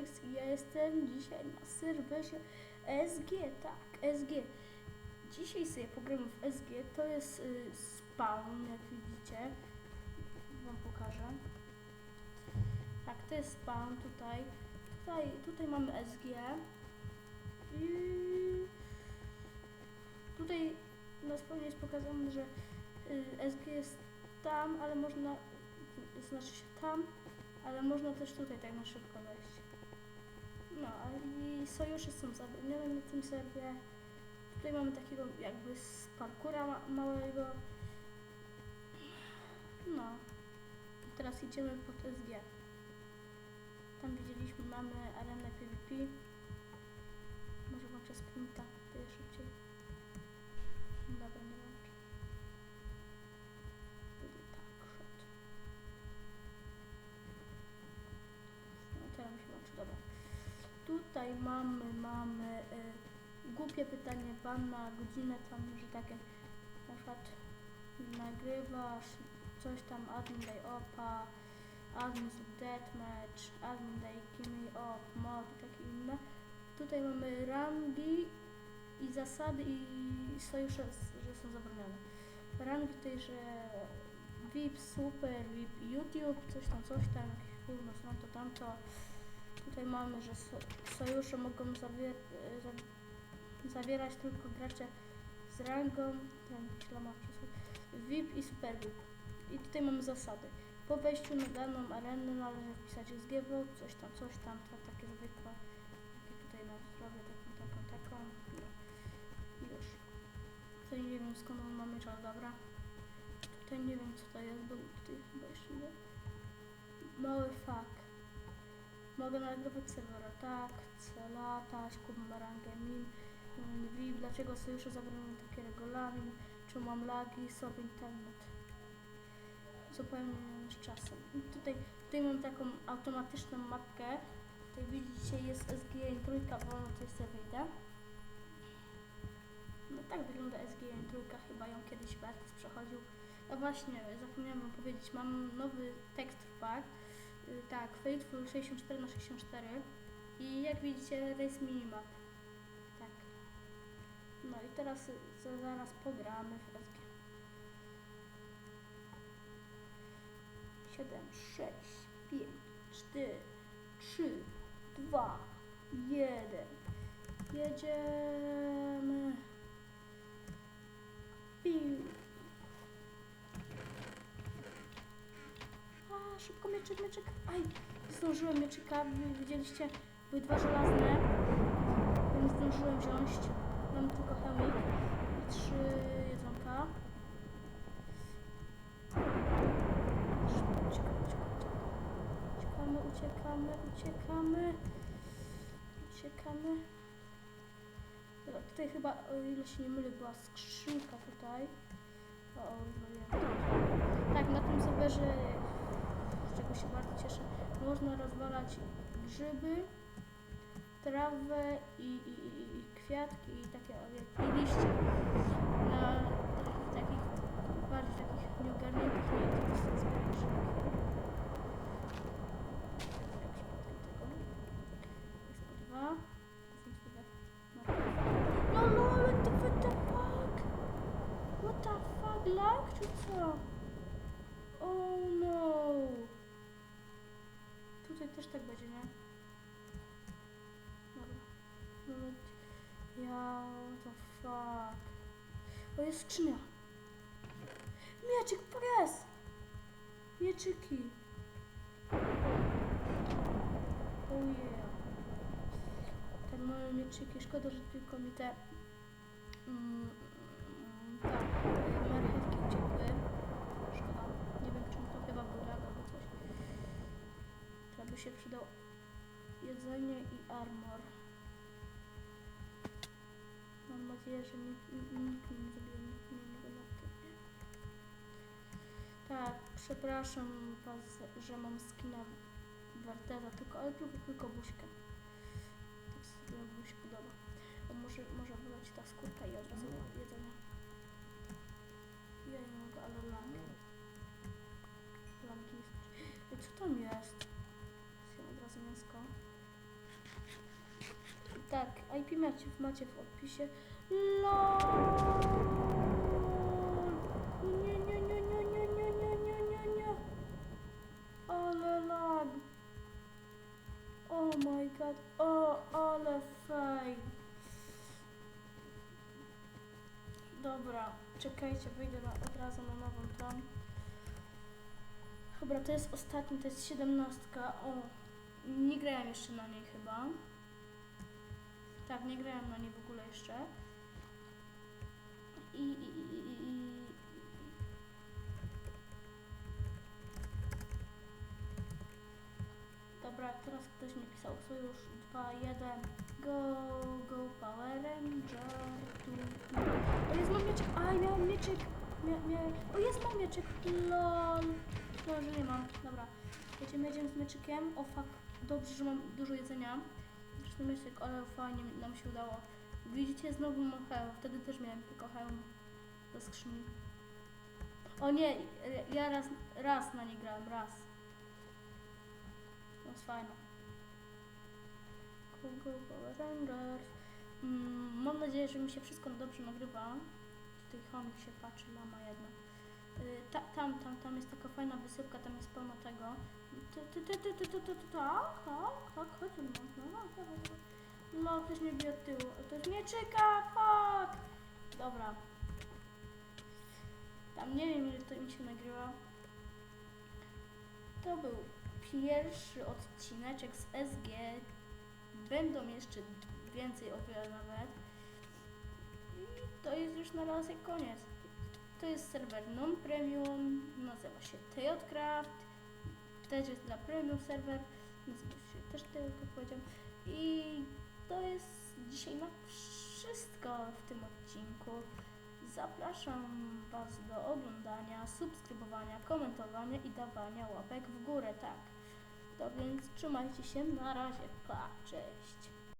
I ja jestem dzisiaj na serwerze SG, tak, SG. Dzisiaj sobie pogramy w SG, to jest y, spawn, jak widzicie. Wam pokażę. Tak, to jest spawn tutaj. Tutaj, tutaj mamy SG. I tutaj na spawnie jest pokazane, że y, SG jest tam, ale można, znaczy się tam, ale można też tutaj tak na szybko wejść. No, i sojusze są zabronione na tym serwie. Tutaj mamy takiego jakby z parkura ma małego. No. Teraz idziemy pod SG. Tam widzieliśmy, mamy arenę PvP. Może włączę sprinta, to jest szybciej. Dobra, nie. Tutaj tak, shot. No teraz mi się łączy, dobra. Tutaj mamy, mamy y, głupie pytanie pan na godzinę tam, że takie na przykład nagrywasz coś tam admin day opa, admin deathmatch, admin day gimme op, mod i takie inne. Tutaj mamy rangi i zasady i sojusze, że są zabronione. Rangi tutaj, że VIP, super, VIP, YouTube, coś tam, coś tam, jakieś gówno, no to tamto. Tutaj mamy, że so, sojusze mogą zawier za zawierać tylko gracze z rangą, VIP i super VIP. I tutaj mamy zasady. Po wejściu na daną arenę należy wpisać SGW, coś tam, coś tam, to takie zwykłe. Takie tutaj na zdrowie, taką, taką, taką. No. Już. Tutaj nie wiem skąd on ma miecz, ale dobra. Tutaj nie wiem co to jest, bo tutaj chyba jeszcze nie. Mały fuck. Mogę nagrywać serwera, tak, chcę latać, kubam rangę min, VIP, dlaczego sojusze zabronione taki regulamin, czy mam lagi, sobie internet. Zupełnie z czasem. I tutaj, tutaj mam taką automatyczną mapkę, tutaj widzicie jest SGN trójka, ona tutaj sobie wyjdę. No tak wygląda SGN trójka, chyba ją kiedyś Bertes przechodził. A właśnie, zapomniałam wam powiedzieć, mam nowy tekst Y, tak, Faithful 64 na 64 i jak widzicie Race Minimap. Tak. No i teraz za- zaraz pogramy w SG. 7, 6, 5, 4, 3, 2, 1. Jedziemy. Piu. A, szybko mieczyk, mieczyk. Aj, zdążyłem mieczyka. Widzieliście, były dwa żelazne. Nie zdążyłem wziąć. Mam tylko chemik i trzy jedzonka. Uciekamy, uciekamy, uciekamy, uciekamy. Dobra, tutaj chyba, o ile się nie mylę, była skrzynka tutaj. O, o rozwaliłem. Tak, na tym serwerze, z czego się bardzo cieszę, można rozwalać grzyby, trawę i, i, i, kwiatki i takie i liście. Na takich, takich bardziej takich nieogarniętych przypadkiem tego. Jest marchewki. No lol, to what the fuck? What the fuck, lag czy co? Oh no! Tutaj też tak będzie, nie? Dobra. Ja, the fuck? O, jest skrzynia. Mieczyk, pres! Mieczyki. Oh yeah. Te moje mieczyki, szkoda, że tylko mi te... Mm, tak, marchewki uciekły. Szkoda. Nie wiem, czemu to chyba był lag albo coś. To by się przydał jedzenie i armor. Mam nadzieję, że nikt, nie zabije nikt innego na tym. Tak, przepraszam was, że mam skina Werteza, tylko, ale tylko, tylko buźkę. Macie, macie w opisie. LOL! Nie, nie, nie, nie, nie, nie, nie, nie, nie, nie. Ale lag. Oh my god. O, ale faj. Dobra, czekajcie, wyjdę na, od razu na nową tam. Dobra, to jest ostatni, to jest siedemnastka. O, nie grałem jeszcze na niej chyba. Tak, nie grałem na niej w ogóle jeszcze. I, i, i, i, i Dobra, teraz ktoś mi pisał sojusz 2, 1, go, go Power Ranger, tu, tu. O jest mam mieczek, a ja miałam mieczyk, Mia, o jest mam mieczyk, lol. No, że nie mam, dobra. Jedziemy, jedziemy z mieczykiem, o fuck, dobrze, że mam dużo jedzenia. Mieczyk, ale fajnie nam się udało. Widzicie, znowu mam hełm, wtedy też miałem tylko hełm do skrzyni. O nie, ja raz, raz na nie grałem, raz. To jest fajne. Go, go, Power Rangers. Mm, mam nadzieję, że mi się wszystko dobrze nagrywa. Tutaj chomik się patrzy, mama jedna. Y, ta, tam, tam, tam jest taka fajna wysypka, tam jest pełno tego. Ty, ty, ty, ty, ty, ty, ty, tak, tak, tak, chodź, no, no, no, dawaj. No, ktoś mnie bije od tyłu. To jest mieczyka, fuck! Dobra. Tam nie wiem, ile to mi się nagrywa. To był pierwszy odcineczek z SG. Będą jeszcze więcej o nawet. I to jest już na razie koniec. To jest serwer non-premium, nazywa się TJCraft. Też jest dla premium serwer, nazywa się też powiedziałem. I to jest dzisiaj na wszystko w tym odcinku. Zapraszam Was do oglądania, subskrybowania, komentowania i dawania łapek w górę, tak. To więc trzymajcie się, na razie, pa, cześć.